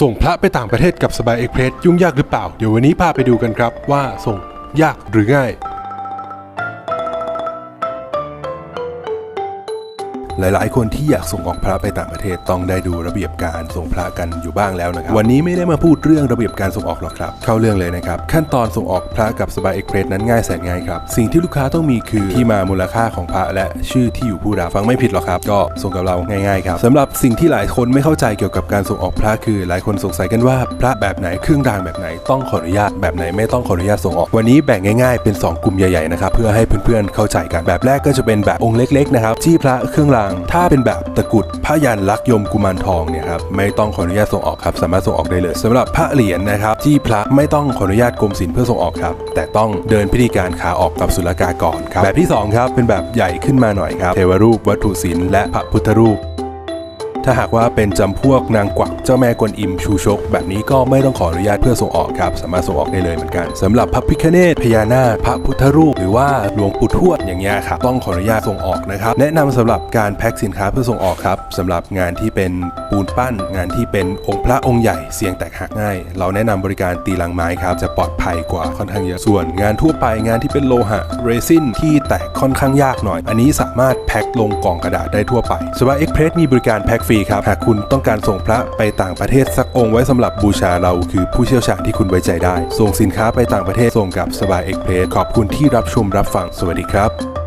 ส่งพระไปต่างประเทศกับสบายเอ็กเพรสยุ่งยากหรือเปล่า เดี๋ยววันนี้พาไปดูกันครับว่าส่งยากหรือง่าย หลาย ๆ คนที่อยากส่งออกพระไปต่างประเทศต้องได้ดูระเบียบการส่งพระกันอยู่บ้างแล้วนะครับ วันนี้ไม่ได้มาพูดเรื่องระเบียบการส่งออกหรอกครับ เข้าเรื่องเลยนะครับ ขั้นตอนส่งออกพระกับสบายเอ็กเพรสนั้นง่ายแสนง่ายครับ สิ่งที่ลูกค้าต้องมีคือที่มามูลค่าของพระและชื่อที่อยู่ผู้รับฟังไม่ผิดหรอกครับ ก็ส่งกับเราง่าย ๆ ครับสำหรับสิ่งที่หลายคนไม่เข้าใจเกี่ยวกับการส่งออกพระคือ หลายคนสงสัยกันว่าพระแบบไหนเครื่องรางแบบไหนต้องขออนุญาตแบบไหนไม่ต้องขออนุญาตส่งออก วันนี้แบ่งง่ายๆ เป็นสองกลุ่มใหญ่ๆนะครับเพื่อให้เพื่อนๆเข้าใจกันแบบแรกก็จะเป็นแบบองค์เล็ก ๆ นะครับที่พระเครื่องรางถ้าเป็นแบบตะกุดพระยันลักยมกุมารทองเนี่ยครับไม่ต้องขออนุญาตส่งออกครับสามารถส่งออกได้เลยสำหรับพระเหรียญนะครับที่พระไม่ต้องขออนุญาตกรมศิลป์เพื่อส่งออกครับแต่ต้องเดินพิธีการขาออกกับศุลกากรครับแบบที่สองครับเป็นแบบใหญ่ขึ้นมาหน่อยครับเทวรูปวัตถุศิลป์และพระพุทธรูป ถ้าหากว่าเป็นจำพวกนางกวักเจ้าแม่กวนอิมชูชก แบบนี้ก็ไม่ต้องขออนุญาตเพื่อส่งออกครับ สามารถส่งออกได้เลยเหมือนกันสำหรับพระพิฆเนศพญานาคพระพุทธรูป หรือว่าหลวงปู่ทวดอย่างเงี้ยครับต้องขออนุญาตส่งออกนะครับแนะนำสำหรับการแพ็คสินค้าเพื่อส่งออกครับสำหรับงานที่เป็นปูนปั้น งานที่เป็นองค์พระองค์ใหญ่เสียงแตกหักง่าย เราแนะนำบริการตีลังไม้ครับจะปลอดภัยกว่าค่อนข้างเยอะส่วน งานทั่วไปงานที่เป็นโลหะเรซินที่แตกค่อนข้างยากหน่อย อันนี้สามารถแพ็คลงกล่องกระดาษได้ทั่วไปสวาเอ็กเพรสมีบริการแพ็คฟรีครับ หากคุณต้องการส่งพระไปต่างประเทศสักองค์ไว้สำหรับบูชาเราคือผู้เชี่ยวชาญที่คุณไว้ใจได้ ส่งสินค้าไปต่างประเทศส่งกับสบายเอ็กเพรสขอบคุณที่รับชมรับฟังสวัสดีครับ